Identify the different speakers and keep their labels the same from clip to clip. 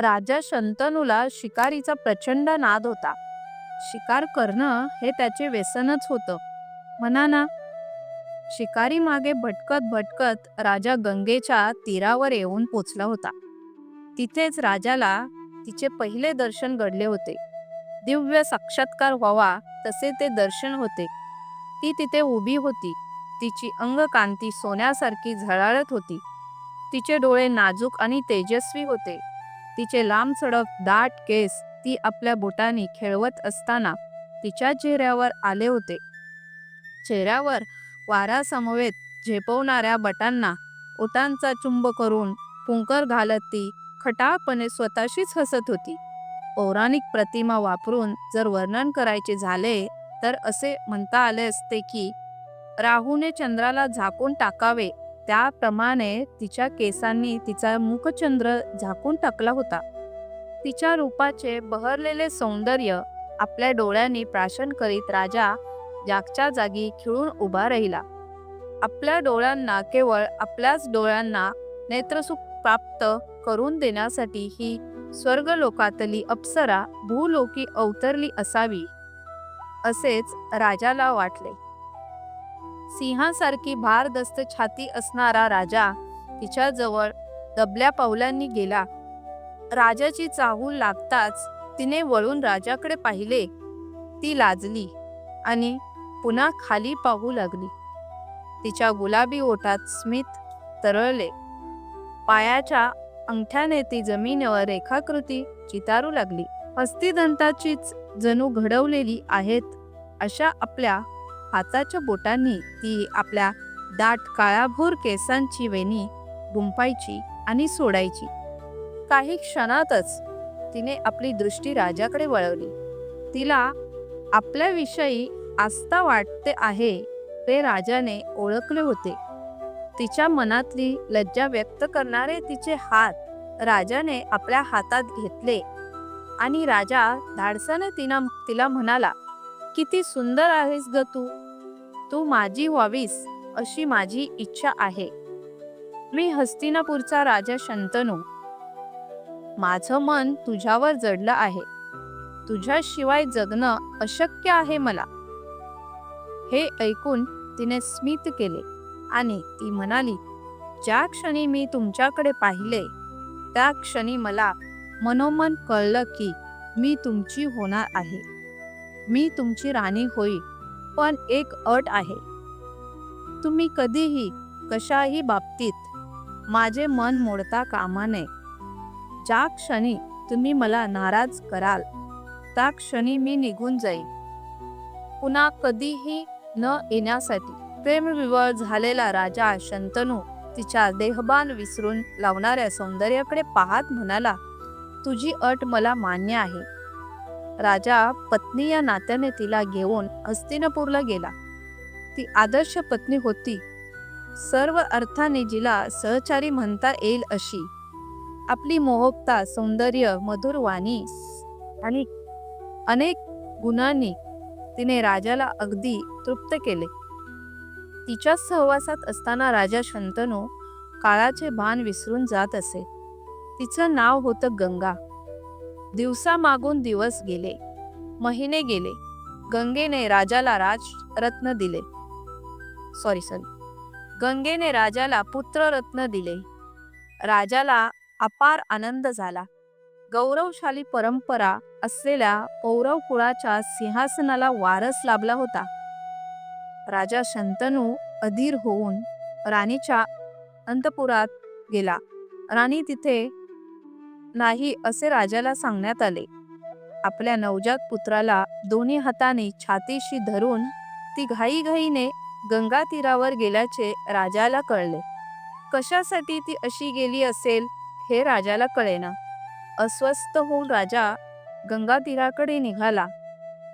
Speaker 1: राजा शंतनूला शिकारीचा प्रचंड नाद होता. शिकार करणं हे त्याचे व्यसनच होतं. म्हणा ना. शिकारी मागे भटकत भटकत राजा गंगेच्या तीरावर येऊन पोचला होता. तिथेच राजाला तिचे पहिले दर्शन घडले होते. दिव्य साक्षात्कार व्हावा तसे ते दर्शन होते. ती तिथे उभी होती. तिची अंगकांती सोन्यासारखी झळाळत होती. तिचे डोळे नाजूक आणि तेजस्वी होते. तिचे लांब सडक दाट केस ती आपल्या बोटांनी खेळवत असताना तिच्या चेहऱ्यावर आले होते. चेहऱ्यावर वारासमवेत झेपवणाऱ्या बटांना ओटांचा चुंब करून पुंकर घालत ती खटाळपणे स्वतःशीच हसत होती. पौराणिक प्रतिमा वापरून जर वर्णन करायचे झाले तर असे म्हणता आले असते की राहूने चंद्राला झाकून टाकावे त्याप्रमाणे तिच्या केसांनी तिचा मुखचंद्र झाकून टाकला होता. तिच्या रूपाचे बहरलेले सौंदर्य आपल्या डोळ्यांनी प्राशन करीत राजा जागच्या जागी खिळून उभा राहिला. आपल्या डोळ्यांना केवळ आपल्याच डोळ्यांना नेत्रसुख प्राप्त करून देण्यासाठी ही स्वर्गलोकातली अप्सरा भूलोकी अवतरली असावी असेच राजाला वाटले. सिंहासारखी भारदस्त छाती असणारा राजा तिच्याजवळ दबल्या पावलांनी गेला. राजाची चाहूल लागताच तिने वळून राजाकडे पाहिले. ती लाजली आणि पुन्हा खाली पाहू लागली. तिच्या गुलाबी ओठात स्मित तरळले. पायाच्या अंगठ्याने ती जमिनीवर रेखाकृती चितारू लागली. हस्तिदंताचीच जणू घडवलेली आहेत अशा आपल्या हाताच्या बोटांनी ती आपल्या दाट काळाभोर केसांची वेणी गुंपायची आणि सोडायची. काही क्षणातच तिने आपली दृष्टी राजाकडे वळवली. तिला आपल्याविषयी आस्था वाटते आहे ते राजाने ओळखले होते. तिच्या मनातली लज्जा व्यक्त करणारे तिचे हात राजाने आपल्या हातात घेतले आणि राजा धाडसाने तिना तिला म्हणाला किती सुंदर आहेस ग तू. तू माझी व्हावीस अशी माझी इच्छा आहे. मी हस्तिनापूरचा राजा शंतनू. माझं मन तुझ्यावर जडलं आहे. तुझ्याशिवाय जगणं अशक्य आहे मला. हे ऐकून तिने स्मित केले आणि ती म्हणाली ज्या क्षणी मी तुमच्याकडे पाहिले त्या क्षणी मला मनोमन कळलं की मी तुमची होणार आहे. मी तुमची राणी होईल पण एक अट आहे. तुम्ही कधीही कशाही बाबतीत माझे मन मोडता कामा नये. ज्या क्षणी तुम्ही मला नाराज कराल त्या क्षणी मी निघून जाईन. पुन्हा कधीही न येण्यासाठी प्रेमविवळ झालेला राजा शंतनू तिच्या देहबान विसरून लावणाऱ्या सौंदर्याकडे पाहत म्हणाला तुझी अट मला मान्य आहे. राजा पत्नी या नात्याने तिला घेऊन हस्तिनापूरला गेला. ती आदर्श पत्नी होती. सर्व अर्थाने जिला सहचारी म्हणता येईल अशी. आपली मोहकता सौंदर्य मधुर वाणी आणि अनेक गुणांनी तिने राजाला अगदी तृप्त केले. तिच्या सहवासात असताना राजा शंतनू काळाचे भान विसरून जात असे. तिचं नाव होतं गंगा. दिवसामागून दिवस गेले. महिने गेले. गंगेने राजाला राजरत्न दिले. सॉरी सॉरी गंगेने राजाला पुत्ररत्न दिले. राजाला अपार आनंद झाला. गौरवशाली परंपरा असलेल्या पौरव कुळाच्या सिंहासनाला वारस लाभला होता. राजा शंतनू अधीर होऊन राणीच्या अंतपुरात गेला. राणी तिथे नाही असे राजाला सांगण्यात आले. आपल्या नवजात पुत्राला दोन्ही हाताने छातीशी धरून ती घाईघाईने गंगा तीरावर गेल्याचे राजाला कळले. कशासाठी ती अशी गेली असेल हे राजाला कळेना. अस्वस्थ होऊन राजा गंगा तीराकडे निघाला.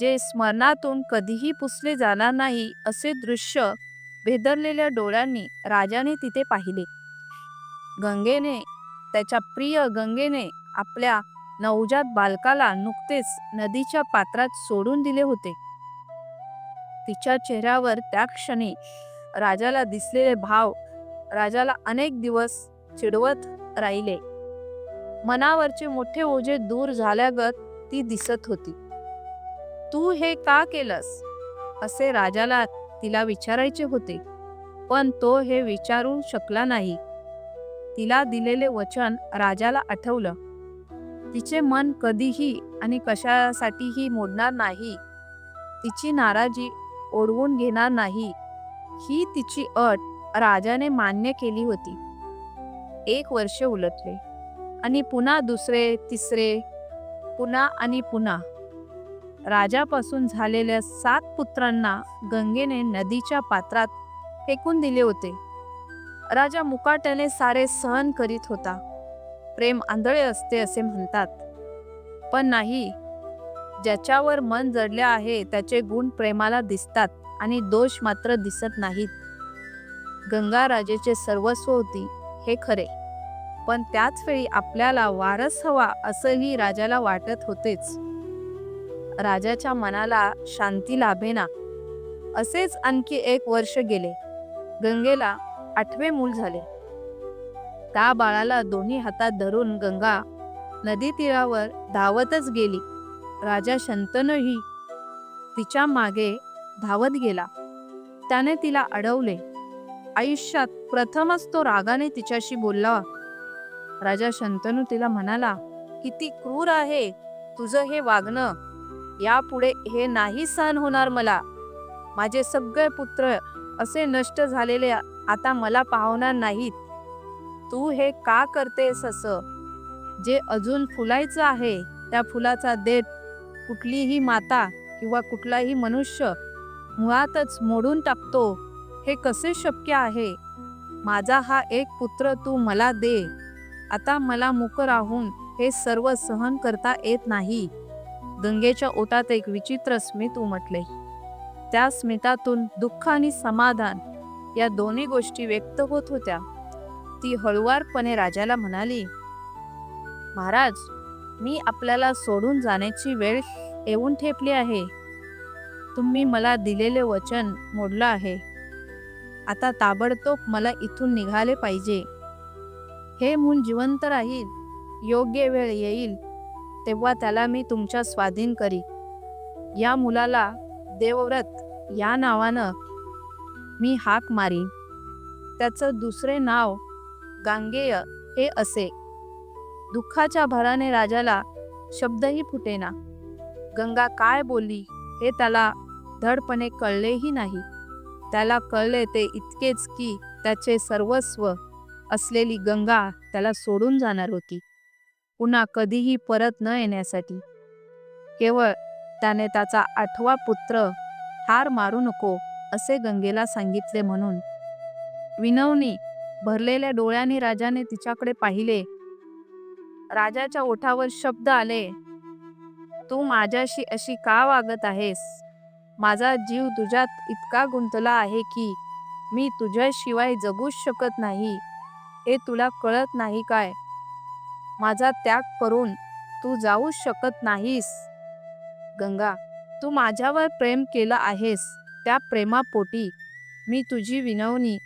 Speaker 1: जे स्मरणातून कधीही पुसले जाणार नाही असे दृश्य भेदरलेल्या डोळ्यांनी राजाने तिथे पाहिले. गंगेने त्याच्या प्रिय गंगेने आपल्या नवजात बालकाला नुकतेच नदीच्या पात्रात सोडून दिले होते. तिच्या चेहऱ्यावर त्या क्षणी राजाला दिसलेले भाव राजाला अनेक दिवस चिडवत राहिले. मनावरचे मोठे ओझे दूर झाल्यागत ती दिसत होती. तू हे का केलंस? असे राजाला तिला विचारायचे होते. पण तो हे विचारू शकला नाही. तिला दिलेले वचन राजाला आठवलं. तिचे मन कधीही आणि कशासाठीही मोडणार नाही. तिची नाराजी ओढवून घेणार नाही. ही तिची अट राजाने मान्य केली होती. एक वर्ष उलटले आणि पुन्हा दुसरे तिसरे पुन्हा आणि पुन्हा. राजापासून झालेल्या सात पुत्रांना गंगेने नदीच्या पात्रात फेकून दिले होते. राजा मुकाट्याने सारे सहन करीत होता. प्रेम आंधळे असते असे म्हणतात. पण नाही ज्याच्यावर मन जडले आहे त्याचे गुण प्रेमाला दिसतात आणि दोष मात्र दिसत नाहीत. गंगा राजेचे सर्वस्व होती हे खरे. पण त्याच वेळी आपल्याला वारस हवा असंही राजाला वाटत होतेच. राजाच्या मनाला शांती लाभेना. असेच आणखी एक वर्ष गेले. गंगेला आठवे मूल झाले. त्या बाळाला दोन्ही हातात धरून गंगा नदी तीरावर धावतच गेली. राजा शंतनूही तिच्यामागे धावत गेला. त्याने तिला अडवले. आयुष्यात प्रथमच तो रागाने तिच्याशी बोलला. राजा शंतनू तिला म्हणाला किती क्रूर आहे तुझं हे वागणं. यापुढे हे नाही सहन होणार मला. माझे सगळे पुत्र असे नष्ट झालेले आता मला पाहणार नाहीत. तू हे का करतेस असं? जे अजून फुलायचं आहे त्या फुलाचा देठ कुठलीही माता किंवा कुठलाही मनुष्य मुळातच मोडून टाकतो हे कसे शक्य आहे? माझा हा एक पुत्र तू मला दे. आता मला मुक राहून हे सर्व सहन करता येत नाही. गंगेच्या ओटात एक विचित्र स्मित उमटले. त्या स्मितातून दुःख आणि समाधान या दोन्ही गोष्टी व्यक्त होत होत्या. ती हळुवारपणे राजाला म्हणाली महाराज मी आपल्याला सोडून जाण्याची वेळ येऊन ठेपली आहे. तुम्ही मला दिलेले वचन मोडलं आहे. आता ताबडतोब मला इथून निघाले पाहिजे. हे मूल जिवंत राहील योग्य वेळ येईल तेव्हा त्याला मी तुमच्या स्वाधीन करी या मुलाला देवव्रत या नावानं मी हाक मारीन त्याचं दुसरे नाव गांगेय हे असे. दुःखाच्या भराने राजाला शब्दही फुटेना. गंगा काय बोलली हे त्याला धडपणे कळलेही नाही. त्याला कळले ते इतकेच की त्याचे सर्वस्व असलेली गंगा त्याला सोडून जाणार होती. पुन्हा कधीही परत न येण्यासाठी. केवळ त्याने त्याचा आठवा पुत्र हार मारू नको. असे गंगेला सांगितले म्हणून. विनवणी भरलेल्या डोळ्याने राजाने तिच्याकडे पाहिले. राजाच्या ओठावर शब्द आले तू माझ्याशी अशी का वागत आहेस? माझा जीव तुझ्यात इतका गुंतला आहे की मी तुझ्याशिवाय जगूच शकत नाही. हे तुला कळत नाही काय? माझा त्याग करून तू जाऊच शकत नाहीस. गंगा तू माझ्यावर प्रेम केलं आहेस. त्या प्रेमापोटी मी तुझी विनवणी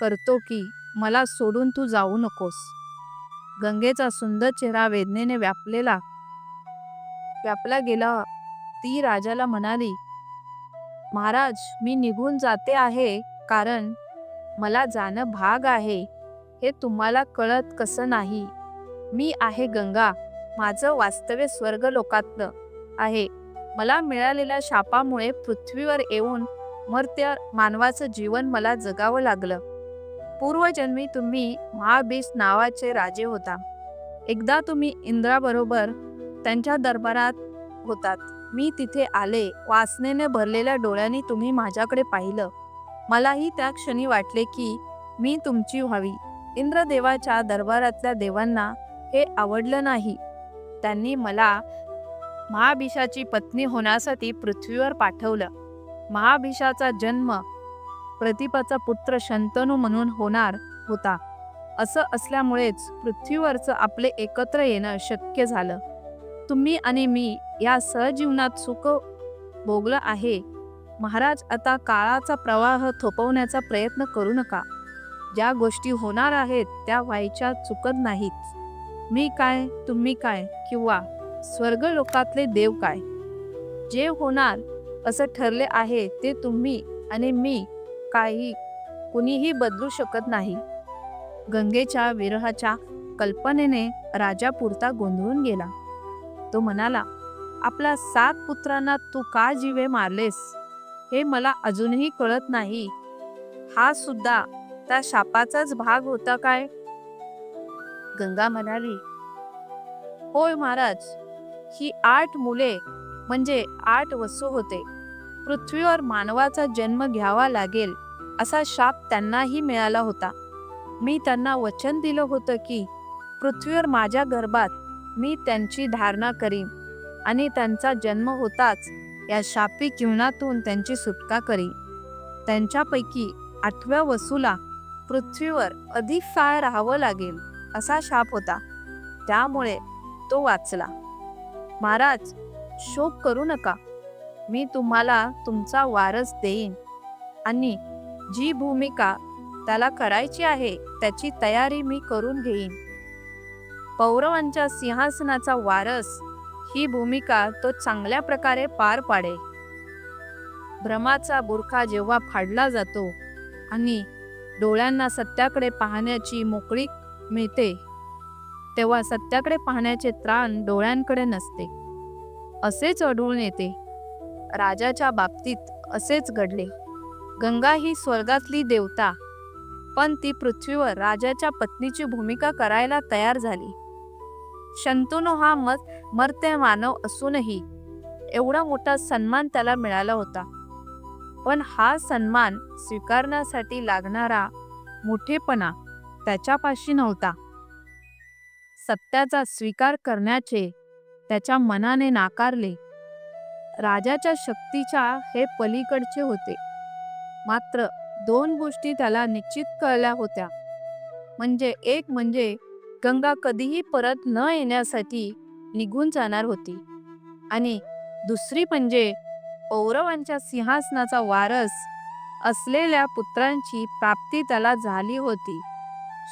Speaker 1: करतो की मला सोडून तू जाऊ नकोस. गंगेचा सुंदर चेहरा वेदनेने व्यापलेला व्यापला गेला. ती राजाला म्हणाली महाराज मी निघून जाते आहे कारण मला जाणं भाग आहे. हे तुम्हाला कळत कसं नाही? मी आहे गंगा माझं वास्तव्य स्वर्ग लोकातलं आहे. मला मिळालेल्या शापामुळे पृथ्वीवर येऊन मर्त्य मानवाचं जीवन मला जगावं लागलं. पूर्वजन्मी तुम्ही महाबीस नावाचे राजे होता. एकदा तुम्ही इंद्राबरोबर त्यांच्या दरबारात होतात. मी तिथे आले वासनेने भरलेल्या डोळ्यांनी तुम्ही माझ्याकडे पाहिलं. मलाही त्या क्षणी वाटले की मी तुमची व्हावी. इंद्रदेवाच्या दरबारातल्या देवांना हे आवडलं नाही. त्यांनी मला महाभिषाची पत्नी होण्यासाठी पृथ्वीवर पाठवलं. महाभिषाचा जन्म प्रतिपाचा पुत्र शंतनू म्हणून होणार होता. असं असल्यामुळेच पृथ्वीवरचं आपले एकत्र येणं शक्य झालं. तुम्ही आणि मी या सहजीवनात सुख भोगलं आहे. महाराज आता काळाचा प्रवाह थोपवण्याचा प्रयत्न करू नका. ज्या गोष्टी होणार आहेत त्या व्हायच्या चुकत नाहीत. मी काय तुम्ही काय किंवा स्वर्ग लोकातले देव काय? जे होणार असं ठरले आहे ते तुम्ही आणि मी काही कुणीही बदलू शकत नाही. गंगेच्या विरहाच्या कल्पनेने राजा पुरता गोंधळून गेला. तो म्हणाला आपल्या सात पुत्रांना तू का जीवे मारलेस? हे मला अजूनही कळत नाही. हा सुद्धा त्या शापाचाच भाग होता काय? गंगा म्हणाली होय महाराज ही आठ मुले म्हणजे आठ वसू होते. पृथ्वीवर मानवाचा जन्म घ्यावा लागेल असा शाप त्यांनाही मिळाला होता. मी त्यांना वचन दिलं होतं की पृथ्वीवर माझ्या गर्भात मी त्यांची धारणा करीन आणि त्यांचा जन्म होताच या शापी किवणातून त्यांची सुटका करीन. त्यांच्यापैकी आठव्या वसूला पृथ्वीवर अधिक काळ राहावं लागेल असा शाप होता. त्यामुळे तो वाचला. महाराज शोक करू नका. मी तुम्हाला तुमचा वारस देईन. आणि जी भूमिका त्याला करायची आहे त्याची तयारी मी करून घेईन. पौरवांच्या सिंहासनाचा वारस ही भूमिका तो चांगल्या प्रकारे पार पाडे भ्रमाचा बुरखा जेव्हा फाडला जातो आणि डोळ्यांना सत्याकडे पाहण्याची मोकळीक मिळते तेव्हा सत्याकडे पाहण्याचे त्राण डोळ्यांकडे नसते. असेच आढळून येते. राजाच्या बाबतीत असेच घडले. गंगा ही स्वर्गातली देवता पण ती पृथ्वीवर राजाच्या पत्नीची भूमिका करायला तयार झाली. शंतनू हा मत मर्त्य मानव असूनही एवढा मोठा सन्मान त्याला मिळाला होता. पण हा सन्मान स्वीकारण्यासाठी लागणारा मोठेपणा त्याच्यापाशी नव्हता. सत्याचा स्वीकार करण्याचे त्याच्या मनाने नाकारले. राजाच्या शक्तीच्या हे पलीकडचे होते. मात्र दोन गोष्टी त्याला निश्चित कळल्या होत्या. म्हणजे एक म्हणजे गंगा कधीही परत न येण्यासाठी निघून जाणार होती. आणि दुसरी म्हणजे पौरवांच्या सिंहासनाचा वारस असलेल्या पुत्रांची प्राप्ती त्याला झाली होती.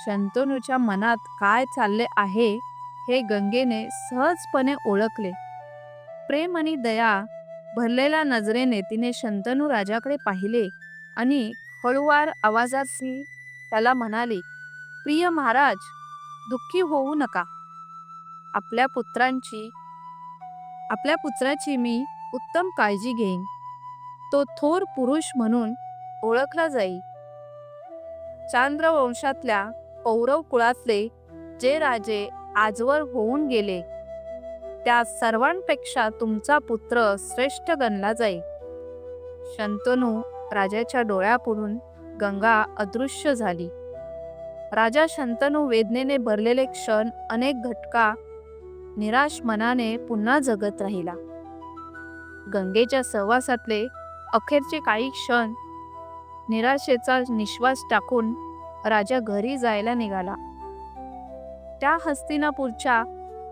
Speaker 1: शंतनूच्या मनात काय चालले आहे हे गंगेने सहजपणे ओळखले. प्रेम आणि दया भरलेल्या नजरेने तिने शंतनू राजाकडे पाहिले आणि हळुवार आवाजात त्याला म्हणाली प्रिय महाराज दुःखी होऊ नका. आपल्या पुत्रांची आपल्या पुत्राची मी उत्तम काळजी घेईन. तो थोर पुरुष म्हणून ओळखला जाईल चांद्रवंशातल्या पौरव कुळातले जे राजे आजवर होऊन गेले त्या सर्वांपेक्षा तुमचा पुत्र श्रेष्ठ गणला जाईल शंतनू राजाच्या डोळ्यापुढून गंगा अदृश्य झाली. राजा शंतनू वेदनेने भरलेले क्षण अनेक घटका निराश मनाने पुन्हा जगत राहिला. गंगेच्या सहवासातले अखेरचे काही क्षण निराशेचा निश्वास टाकून राजा घरी जायला निघाला. त्या हस्तिनापूरच्या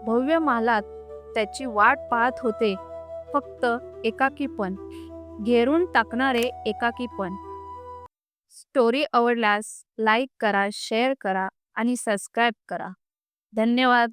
Speaker 1: भव्य महालात त्याची वाट पाहत होते. फक्त एकाकीपण घेरून टाकणारे एकाकीपण स्टोरी आवडल्यास लाईक करा शेअर करा आणि सबस्क्राईब करा. धन्यवाद.